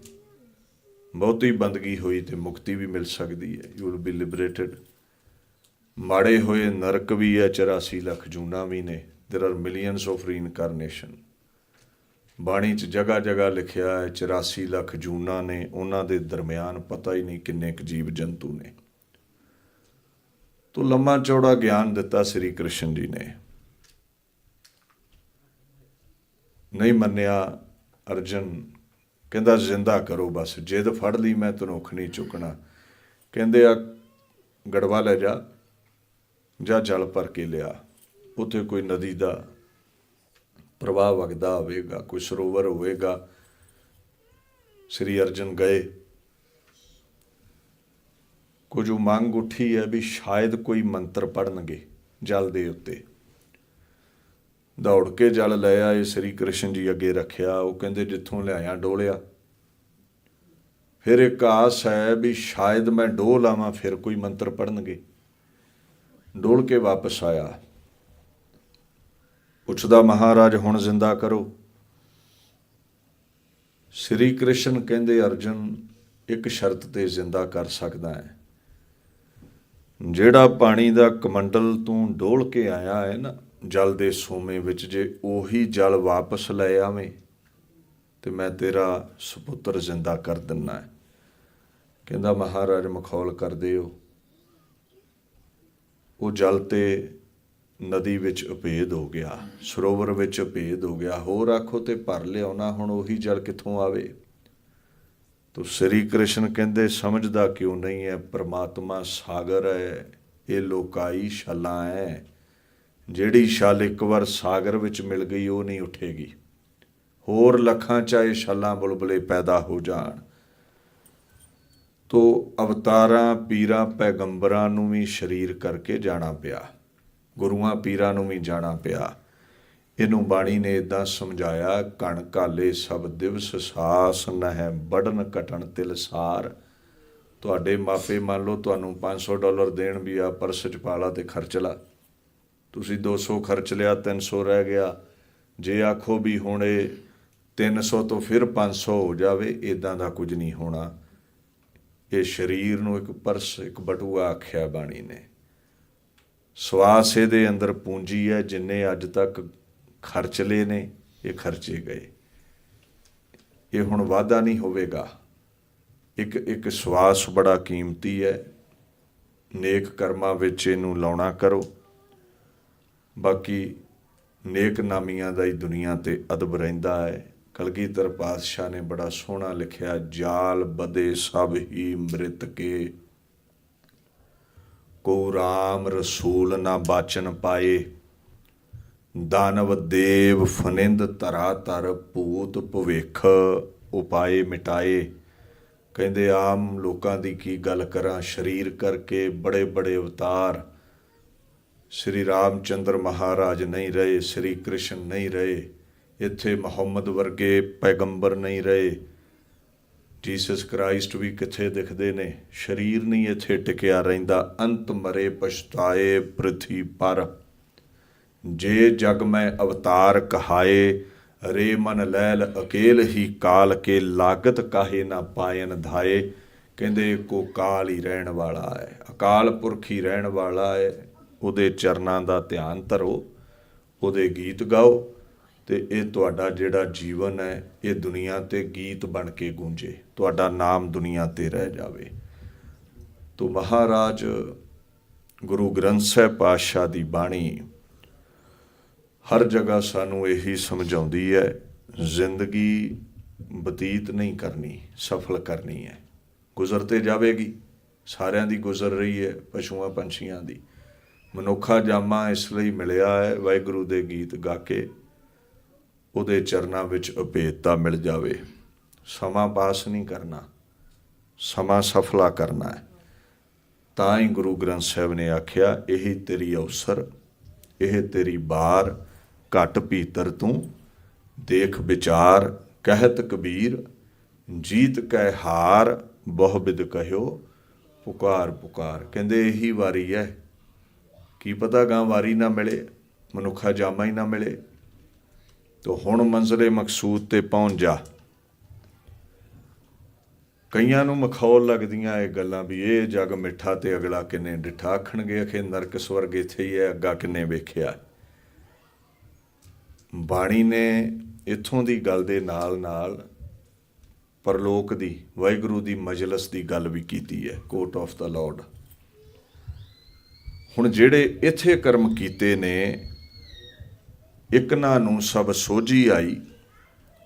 ਬਹੁਤੀ ਬੰਦਗੀ ਹੋਈ ਤੇ ਮੁਕਤੀ ਵੀ ਮਿਲ ਸਕਦੀ ਹੈ। ਯੂ ਵਿਲ ਬੀ ਲਿਬਰੇਟਡ ਮਾੜੇ ਹੋਏ ਨਰਕ ਵੀ ਹੈ 84 ਲੱਖ ਜੂਨਾ ਵੀ ਨੇ। there are millions of reincarnation ਬਾਣੀ 'ਚ ਜਗ੍ਹਾ ਜਗ੍ਹਾ ਲਿਖਿਆ ਹੈ 84 ਲੱਖ ਜੂਨਾ ਨੇ ਉਹਨਾਂ ਦੇ ਦਰਮਿਆਨ ਪਤਾ ਹੀ ਨਹੀਂ ਕਿੰਨੇ ਕੁ ਜੀਵ ਜੰਤੂ ਨੇ ਤੋ ਲੰਮਾ ਚੌੜਾ ਗਿਆਨ ਦਿੱਤਾ ਸ੍ਰੀ ਕ੍ਰਿਸ਼ਨ ਜੀ ਨੇ ਨਹੀਂ ਮੰਨਿਆ ਅਰਜਨ ਕਹਿੰਦਾ ਜ਼ਿੰਦਾ ਕਰੋ ਬਸ ਜਿੱਦ ਫੜ ਲਈ ਮੈਂ ਤਨੁੱਖ ਨਹੀਂ ਚੁੱਕਣਾ ਕਹਿੰਦੇ ਆ ਗੜਵਾ ਲੈ ਜਾ ਜਾਂ ਜਲ ਭਰ ਕੇ ਲਿਆ ਉੱਥੇ ਕੋਈ ਨਦੀ ਦਾ ਪ੍ਰਵਾਹ ਵਗਦਾ ਹੋਵੇਗਾ, ਕੋਈ ਸਰੋਵਰ ਹੋਵੇਗਾ। ਸ੍ਰੀ ਅਰਜਨ ਗਏ। ਕੁਝ ਮੰਗ ਉੱਠੀ ਹੈ ਵੀ ਸ਼ਾਇਦ ਕੋਈ ਮੰਤਰ ਪੜਨਗੇ ਜਲ ਦੇ ਉੱਤੇ। ਦੌੜ ਕੇ ਜਲ ਲੈ ਆਏ, ਸ੍ਰੀ ਕ੍ਰਿਸ਼ਨ ਜੀ ਅੱਗੇ ਰੱਖਿਆ, ਉਹ ਕਹਿੰਦੇ ਜਿੱਥੋਂ ਲਿਆਇਆ ਡੋਲਿਆ। ਫਿਰ ਇੱਕ ਆਸ ਹੈ ਵੀ ਸ਼ਾਇਦ ਮੈਂ ਡੋਲ ਆਵਾਂ ਫਿਰ ਕੋਈ ਮੰਤਰ ਪੜਨਗੇ ਡੋਲ ਕੇ ਵਾਪਸ ਆਇਆ। ਪੁੱਛਦਾ ਮਹਾਰਾਜ, ਹੁਣ ਜ਼ਿੰਦਾ ਕਰੋ। ਸ੍ਰੀ ਕ੍ਰਿਸ਼ਨ ਕਹਿੰਦੇ, ਅਰਜਨ, ਇੱਕ ਸ਼ਰਤ ਤੇ ਜ਼ਿੰਦਾ ਕਰ ਸਕਦਾ ਹੈ। ਜਿਹੜਾ ਪਾਣੀ ਦਾ ਕਮੰਡਲ ਤੂੰ ਡੋਲ ਕੇ ਆਇਆ ਹੈ ਨਾ, ਜਲ ਦੇ ਸੋਮੇ ਵਿੱਚ ਜੇ ਉਹੀ ਜਲ ਵਾਪਸ ਲੈ ਆਵੇਂ, ਤੇ ਮੈਂ ਤੇਰਾ ਸੁਪੁੱਤਰ ਜ਼ਿੰਦਾ ਕਰ ਦਿੰਨਾ ਹੈ। ਕਹਿੰਦਾ ਮਹਾਰਾਜ, ਮਖੌਲ ਕਰਦੇ ਹੋ ਉਹ ਜਲ ਤੇ ਨਦੀ ਵਿੱਚ ਉਪੇਦ ਹੋ ਗਿਆ, ਸਰੋਵਰ ਵਿੱਚ ਉਪੇਦ ਹੋ ਗਿਆ। ਹੋਰ ਆਖੋ ਤੇ ਭਰ ਲਿਆਉਣਾ ਹੁਣ ਉਹੀ ਜਲ ਕਿੱਥੋਂ ਆਵੇ? ਤੋ ਸ੍ਰੀ ਕ੍ਰਿਸ਼ਨ ਕਹਿੰਦੇ, ਸਮਝਦਾ ਕਿਉਂ ਨਹੀਂ ਹੈ? ਪ੍ਰਮਾਤਮਾ ਸਾਗਰ ਹੈ, ਇਹ ਲੋਕਾਈ ਛਲਾਂ ਹੈ। ਜਿਹੜੀ ਛਲ ਇੱਕ ਵਾਰ ਸਾਗਰ ਵਿੱਚ ਮਿਲ ਗਈ, ਉਹ ਨਹੀਂ ਉੱਠੇਗੀ। ਹੋਰ ਲੱਖਾਂ ਚਾਹੇ ਛਲਾਂ ਬੁਲਬਲੇ ਪੈਦਾ ਹੋ ਜਾਣ। ਤੋ ਅਵਤਾਰਾਂ, ਪੀਰਾਂ, ਪੈਗੰਬਰਾਂ ਨੂੰ ਵੀ ਸ਼ਰੀਰ ਕਰਕੇ ਜਾਣਾ ਪਿਆ। ਗੁਰੂਆਂ ਪੀਰਾਂ ਨੂੰ ਵੀ ਜਾਣਾ ਪਿਆ। ਇਹਨੂੰ ਬਾਣੀ ਨੇ ਇਦਾਂ ਸਮਝਾਇਆ, ਕਣ ਕਾਲੇ ਸਭ ਦਿਵਸ ਸਾਸ ਨਹਿ ਬੜਨ ਕਟਣ ਤਿਲਸਾਰ ਤੁਹਾਡੇ ਮਾਪੇ ਮੰਨ ਲਓ, ਤੁਹਾਨੂੰ 500 ਡਾਲਰ ਦੇਣ ਵੀ ਆ ਪਰਸ ਚ ਪਾ ਲਾ ਤੇ ਖਰਚ ਲਾ। ਤੁਸੀਂ 200 ਖਰਚ ਲਿਆ 300 ਰਹਿ ਗਿਆ। ਜੇ ਆਖੋ ਵੀ ਹੁਣ ਇਹ 300 ਤੋਂ ਫਿਰ 500 ਹੋ ਜਾਵੇ ਇਦਾਂ ਦਾ ਕੁਝ ਨਹੀਂ ਹੋਣਾ। ਇਹ ਸਰੀਰ ਨੂੰ ਇੱਕ ਪਰਸ, ਇੱਕ ਬਟੂਆ ਆਖਿਆ ਬਾਣੀ ਨੇ। ਸਵਾਸ ਇਹਦੇ ਅੰਦਰ ਪੂੰਜੀ ਹੈ, ਜਿੰਨੇ ਅੱਜ ਤੱਕ ਖਰਚ ਲਏ ਨੇ, ਇਹ ਖਰਚੇ ਗਏ। ਇਹ ਹੁਣ ਵਾਧਾ ਨਹੀਂ ਹੋਵੇਗਾ। ਇੱਕ ਇੱਕ ਸਵਾਸ ਬੜਾ ਕੀਮਤੀ ਹੈ। ਨੇਕ ਕਰਮਾਂ ਵਿੱਚ ਇਹਨੂੰ ਲਾਉਣਾ ਕਰੋ। ਬਾਕੀ ਨੇਕ ਨਾਮੀਆਂ ਦਾ ਹੀ ਦੁਨੀਆ ਤੇ ਅਦਬ ਰਹਿੰਦਾ ਹੈ। ਕਲਗੀਧਰ ਪਾਤਸ਼ਾਹ ਨੇ ਬੜਾ ਸੋਹਣਾ ਲਿਖਿਆ, ਜਾਲ ਬਦੇ ਸਭ ਹੀ ਮ੍ਰਿਤ ਕੇ ਕੋ ਰਾਮ ਰਸੂਲ ਨਾ ਬਾਚਨ ਪਾਏ। ਦਾਨਵ ਦੇਵ ਫਨਿੰਦ ਤਰਾ ਧਰ ਭੂਤ ਭਵਿਖ ਉਪਾਏ ਮਿਟਾਏ। ਕਹਿੰਦੇ ਆਮ ਲੋਕਾਂ ਦੀ ਕੀ ਗੱਲ ਕਰਾਂ, ਸ਼ਰੀਰ ਕਰਕੇ ਬੜੇ ਬੜੇ ਅਵਤਾਰ। ਸ੍ਰੀ ਰਾਮਚੰਦਰ ਮਹਾਰਾਜ ਨਹੀਂ ਰਹੇ, ਸ੍ਰੀ ਕ੍ਰਿਸ਼ਨ ਨਹੀਂ ਰਹੇ। ਇੱਥੇ ਮੁਹੰਮਦ ਵਰਗੇ ਪੈਗੰਬਰ ਨਹੀਂ ਰਹੇ। ਜੀਸਸ ਕ੍ਰਾਈਸਟ ਵੀ ਕਿੱਥੇ ਦਿਖਦੇ ਨੇ? ਸਰੀਰ ਨਹੀਂ ਇੱਥੇ ਟਿਕਿਆ ਰਹਿੰਦਾ। ਅੰਤ ਮਰੇ ਪਛਤਾਏ ਪ੍ਰਿਥੀ ਪਰ। ਜੇ ਜਗ ਮੈਂ ਅਵਤਾਰ ਕਹਾਏ, ਰੇ ਮਨ ਲੈਲ ਅਕੇਲ ਹੀ ਕਾਲ ਕੇ ਲਾਗਤ ਕਾਹੇ ਨਾ ਪਾਇਨ ਧਾਏ। ਕਹਿੰਦੇ, ਕੋ ਕਾਲ ਹੀ ਰਹਿਣ ਵਾਲਾ ਹੈ। ਅਕਾਲ ਪੁਰਖ ਹੀ ਰਹਿਣ ਵਾਲਾ ਹੈ। ਉਹਦੇ ਚਰਨਾਂ ਦਾ ਧਿਆਨ ਧਰੋ। ਉਹਦੇ ਗੀਤ ਗਾਓ। ਤੇ ਇਹ ਤੁਹਾਡਾ ਜਿਹੜਾ ਜੀਵਨ ਹੈ, ਇਹ ਦੁਨੀਆ ਤੇ ਗੀਤ ਬਣ ਕੇ ਗੂੰਜੇ। ਤੁਹਾਡਾ ਨਾਮ ਦੁਨੀਆ ਤੇ ਰਹਿ ਜਾਵੇ। ਤੋ ਮਹਾਰਾਜ, ਗੁਰੂ ਗ੍ਰੰਥ ਸਾਹਿਬ ਪਾਤਸ਼ਾਹ ਦੀ ਬਾਣੀ ਹਰ ਜਗ੍ਹਾ ਸਾਨੂੰ ਇਹੀ ਸਮਝਾਉਂਦੀ ਹੈ, ਜ਼ਿੰਦਗੀ ਬਤੀਤ ਨਹੀਂ ਕਰਨੀ, ਸਫਲ ਕਰਨੀ ਹੈ। ਗੁਜ਼ਰਤੇ ਜਾਵੇਗੀ। ਸਾਰਿਆਂ ਦੀ ਗੁਜ਼ਰ ਰਹੀ ਹੈ, ਪਸ਼ੂਆਂ ਪੰਛੀਆਂ ਦੀ। ਮਨੁੱਖਾ ਜਾਮਾ ਇਸ ਲਈ ਮਿਲਿਆ ਹੈ, ਵਾਹਿਗੁਰੂ ਦੇ ਗੀਤ ਗਾ ਕੇ ਉਹਦੇ ਚਰਨਾਂ ਵਿੱਚ ਅਭੇਦਤਾ ਮਿਲ ਜਾਵੇ। ਸਮਾਂ ਪਾਸ ਨਹੀਂ ਕਰਨਾ, ਸਮਾਂ ਸਫਲਾ ਕਰਨਾ ਹੈ। ਤਾਂ ਹੀ ਗੁਰੂ ਗ੍ਰੰਥ ਸਾਹਿਬ ਨੇ ਆਖਿਆ, ਇਹੀ ਤੇਰੀ ਅਵਸਰ, ਇਹ ਤੇਰੀ ਬਾਰ, ਘਟ ਭੀਤਰ ਤੂੰ, ਦੇਖ ਵਿਚਾਰ, ਕਹਿਤ ਕਬੀਰ, ਜੀਤ ਕੈ ਹਾਰ, ਬਹੁ ਬਿਦ ਕਹਿਓ, ਪੁਕਾਰ ਪੁਕਾਰ। ਕਹਿੰਦੇ, ਇਹੀ ਵਾਰੀ ਹੈ। ਕੀ ਪਤਾ ਗਾਂ ਵਾਰੀ ਨਾ ਮਿਲੇ, ਮਨੁੱਖਾ ਜਾਮਾ ਹੀ ਨਾ ਮਿਲੇ। ਤੋ ਹੁਣ ਮੰਜ਼ਲੇ ਮਕਸੂਦ ਤੇ ਪਹੁੰਚ ਜਾ। ਕਈਆਂ ਨੂੰ ਮਖੌਲ ਲੱਗਦੀਆਂ ਇਹ ਗੱਲਾਂ ਵੀ, ਇਹ ਜਗ ਮਿੱਠਾ ਤੇ ਅਗਲਾ ਕਿੰਨੇ ਡਿਠਾ ਆਖਣਗੇ, ਅਖੇ ਨਰਕ ਸਵਰਗ ਇੱਥੇ ਹੀ ਹੈ, ਅੱਗਾ ਕਿੰਨੇ ਵੇਖਿਆ। ਬਾਣੀ ਨੇ ਇਥੋਂ ਦੀ ਗੱਲ ਦੇ ਨਾਲ ਨਾਲ ਪਰਲੋਕ ਦੀ, ਵਾਹਿਗੁਰੂ ਦੀ ਮਜਲਿਸ ਦੀ ਗੱਲ ਵੀ ਕੀਤੀ ਹੈ, ਕੋਰਟ ਆਫ ਦਾ ਲਾਰਡ। ਹੁਣ ਜਿਹੜੇ ਇੱਥੇ ਕਰਮ ਕੀਤੇ ਨੇ ਇੱਕ ਨਾ ਨੂੰ ਸਭ ਸੋਝੀ ਆਈ।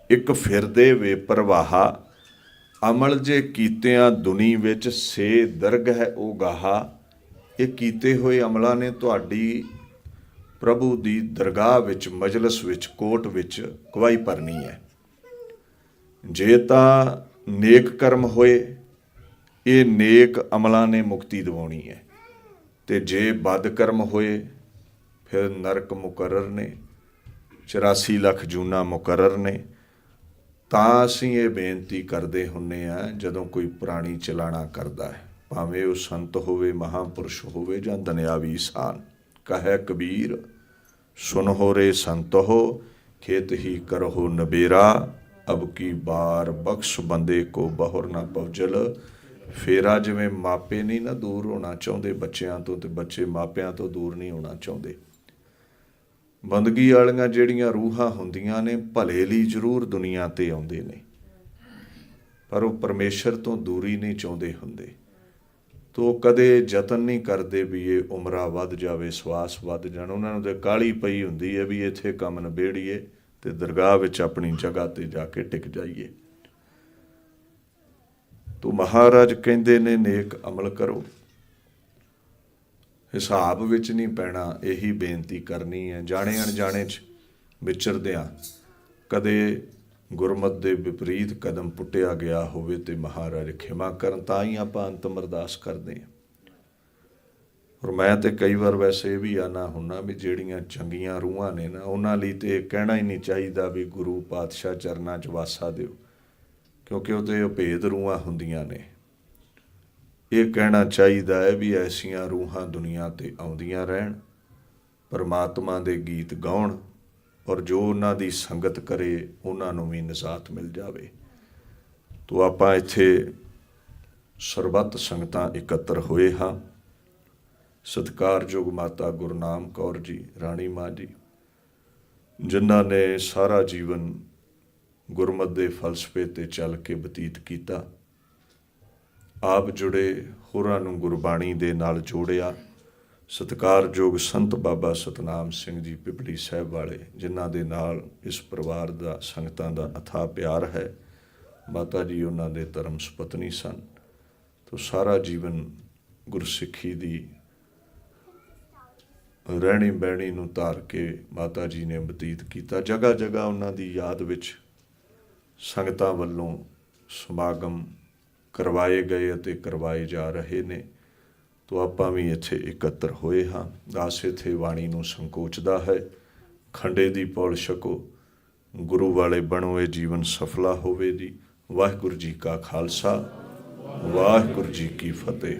ਇੱਕ ਫਿਰਦੇ ਵੇ ਪ੍ਰਵਾਹਾ, ਅਮਲ ਜੇ ਕੀਤਿਆਂ ਦੁਨੀ ਵਿੱਚ ਸੇ ਦਰਗ ਹੈ ਉਹ ਗਾਹਾ ਇਹ ਕੀਤੇ ਹੋਏ ਅਮਲਾਂ ਨੇ ਤੁਹਾਡੀ ਪ੍ਰਭੂ ਦੀ ਦਰਗਾਹ ਵਿੱਚ, ਮਜਲਿਸ ਵਿੱਚ, ਕੋਟ ਵਿੱਚ ਗਵਾਹੀ ਭਰਨੀ ਹੈ। ਜੇ ਤਾਂ ਨੇਕ ਕਰਮ ਹੋਏ, ਇਹ ਨੇਕ ਅਮਲਾਂ ਨੇ ਮੁਕਤੀ ਦਿਵਾਉਣੀ ਹੈ। ਤੇ ਜੇ ਬਦ ਕਰਮ ਹੋਏ, ਫਿਰ ਨਰਕ ਮੁਕਰਰ ਨੇ। 84 ਲੱਖ ਜੂਨਾ ਮੁਕਰਰ ਨੇ। ਤਾਂ ਅਸੀਂ ਇਹ ਬੇਨਤੀ ਕਰਦੇ ਹੁੰਨੇ ਆ, ਜਦੋਂ ਕੋਈ ਪੁਰਾਣੀ ਚਲਾਣਾ ਕਰਦਾ ਹੈ, ਭਾਵੇਂ ਉਹ ਸੰਤ ਹੋਵੇ, ਮਹਾਪੁਰਸ਼ ਹੋਵੇ ਜਾਂ ਦਨਿਆਵੀ ਸਾਨ, ਕਹੈ ਕਬੀਰ, ਸੁਨਹੁ ਰੇ ਸੰਤ ਹੋ ਖੇਤ ਹੀ ਕਰਹੁ ਨਬੇਰਾ, ਅਬ ਕੀ ਬਾਰ ਬਖਸ਼ ਬੰਦੇ ਕੋ ਬਹੁਰ ਨਾ ਪਵਜਲ ਫੇਰਾ ਜਿਵੇਂ ਮਾਪੇ ਨਹੀਂ ਨਾ ਦੂਰ ਹੋਣਾ ਚਾਹੁੰਦੇ, ਬੱਚਿਆਂ ਤੋਂ ਤੇ ਬੱਚੇ ਮਾਪਿਆਂ ਤੋਂ ਦੂਰ ਨਹੀਂ ਹੋਣਾ ਚਾਹੁੰਦੇ। ਬੰਦਗੀ ਵਾਲੀਆਂ ਜਿਹੜੀਆਂ ਰੂਹਾਂ ਹੁੰਦੀਆਂ ਨੇ, ਭਲੇ ਲਈ ਜ਼ਰੂਰ ਦੁਨੀਆ ਤੇ ਆਉਂਦੇ ਨੇ। ਪਰ ਉਹ ਪਰਮੇਸ਼ਰ ਤੋਂ ਦੂਰੀ ਨਹੀਂ ਚਾਹੁੰਦੇ ਹੁੰਦੇ। ਤੋ ਕਦੇ ਯਤਨ ਨਹੀਂ ਕਰਦੇ ਵੀ ਇਹ ਉਮਰਾ ਵੱਧ ਜਾਵੇ, ਸਵਾਸ ਵੱਧ ਜਾਣ। ਉਹਨਾਂ ਨੂੰ ਤੇ ਕਾਲੀ ਪਈ ਹੁੰਦੀ ਹੈ ਵੀ ਇੱਥੇ ਕੰਮ ਨਿਬੇੜੀਏ ਤੇ ਦਰਗਾਹ ਵਿੱਚ ਆਪਣੀ ਜਗ੍ਹਾ ਤੇ ਜਾ ਕੇ ਟਿਕ ਜਾਈਏ। ਤੋ ਮਹਾਰਾਜ ਕਹਿੰਦੇ ਨੇ, ਨੇਕ ਅਮਲ ਕਰੋ। ਹਿਸਾਬ ਵਿੱਚ ਨਹੀਂ ਪੈਣਾ, ਇਹੀ ਬੇਨਤੀ ਕਰਨੀ ਹੈ। ਜਾਣੇ ਅਣਜਾਣੇ ਚ ਵਿਚਰਦਿਆਂ, ਕਦੇ ਗੁਰਮਤ ਦੇ ਵਿਪਰੀਤ ਕਦਮ ਪੁੱਟਿਆ ਗਿਆ ਹੋਵੇ ਤੇ ਮਹਾਰਾਜ ਖਿਮਾ ਕਰਨ, ਤਾਂ ਹੀ ਆਪਾਂ ਅੰਤਮ ਅਰਦਾਸ ਕਰਦੇ ਹਾਂ। ਔਰ ਮੈਂ ਤੇ ਕਈ ਵਾਰ ਵੈਸੇ ਇਹ ਵੀ ਆਨਾ ਹੁੰਨਾ ਵੀ ਜਿਹੜੀਆਂ ਚੰਗੀਆਂ ਰੂਹਾਂ ਨੇ ਨਾ, ਉਹਨਾਂ ਲਈ ਤੇ ਇਹ ਕਹਿਣਾ ਹੀ ਨਹੀਂ ਚਾਹੀਦਾ ਵੀ ਗੁਰੂ ਪਾਤਸ਼ਾਹ ਚਰਨਾਂ 'ਚ ਵਾਸਾ ਦਿਓ, ਕਿਉਂਕਿ ਉਹ ਤੇ ਭੇਦ ਰੂਹਾਂ ਹੁੰਦੀਆਂ ਨੇ। ਇਹ ਕਹਿਣਾ ਚਾਹੀਦਾ ਹੈ ਵੀ ਐਸੀਆਂ ਰੂਹਾਂ ਦੁਨੀਆ ਤੇ ਆਉਂਦੀਆਂ ਰਹਿਣ, ਪਰਮਾਤਮਾ ਦੇ ਗੀਤ ਗਾਉਣ ਔਰ ਜੋ ਉਹਨਾਂ ਦੀ ਸੰਗਤ ਕਰੇ, ਉਹਨਾਂ ਨੂੰ ਵੀ ਨਜ਼ਾਤ ਮਿਲ ਜਾਵੇ। ਤੋ ਆਪਾਂ ਇੱਥੇ ਸਰਬੱਤ ਸੰਗਤਾਂ ਇਕੱਤਰ ਹੋਏ ਹਾਂ। ਸਤਿਕਾਰਯੋਗ ਮਾਤਾ ਗੁਰਨਾਮ ਕੌਰ ਜੀ, ਰਾਣੀ ਮਾਂ ਜੀ, ਜਿਨ੍ਹਾਂ ਨੇ ਸਾਰਾ ਜੀਵਨ ਗੁਰਮਤ ਦੇ ਫਲਸਫੇ ਤੇ ਚੱਲ ਕੇ ਬਤੀਤ ਕੀਤਾ। ਆਪ ਜੁੜੇ ਹੋਰਾਂ ਨੂੰ ਗੁਰਬਾਣੀ ਦੇ ਨਾਲ ਜੋੜਿਆ। ਸਤਿਕਾਰਯੋਗ ਸੰਤ ਬਾਬਾ ਸਤਨਾਮ ਸਿੰਘ ਜੀ ਪਿਪੜੀ ਸਾਹਿਬ ਵਾਲੇ, ਜਿਨ੍ਹਾਂ ਦੇ ਨਾਲ ਇਸ ਪਰਿਵਾਰ ਦਾ, ਸੰਗਤਾਂ ਦਾ ਅਥਾ ਪਿਆਰ ਹੈ। ਮਾਤਾ ਜੀ ਉਹਨਾਂ ਦੇ ਧਰਮ ਸੁਪਤਨੀ ਸਨ। ਤੋਂ ਸਾਰਾ ਜੀਵਨ ਗੁਰਸਿੱਖੀ ਦੀ ਰਹਿਣੀ ਬਹਿਣੀ ਨੂੰ ਧਾਰ ਕੇ ਮਾਤਾ ਜੀ ਨੇ ਬਤੀਤ ਕੀਤਾ। ਜਗ੍ਹਾ ਜਗ੍ਹਾ ਉਹਨਾਂ ਦੀ ਯਾਦ ਵਿੱਚ ਸੰਗਤਾਂ ਵੱਲੋਂ ਸਮਾਗਮ ਕਰਵਾਏ ਗਏ ਅਤੇ ਕਰਵਾਏ ਜਾ ਰਹੇ ਨੇ। ਤੋ ਆਪਾਂ ਵੀ ਇੱਥੇ ਇਕੱਤਰ ਹੋਏ ਹਾਂ। ਦਾਸ ਇੱਥੇ ਬਾਣੀ ਨੂੰ ਸੰਕੋਚਦਾ ਹੈ। ਖੰਡੇ ਦੀ ਪੌਲ ਛਕੋ। ਗੁਰੂ ਵਾਲੇ ਬਣੋ, ਇਹ ਜੀਵਨ ਸਫਲਾ ਹੋਵੇ ਜੀ ਵਾਹਿਗੁਰੂ ਜੀ ਕਾ ਖਾਲਸਾ, ਵਾਹਿਗੁਰੂ ਜੀ ਕੀ ਫਤਿਹ।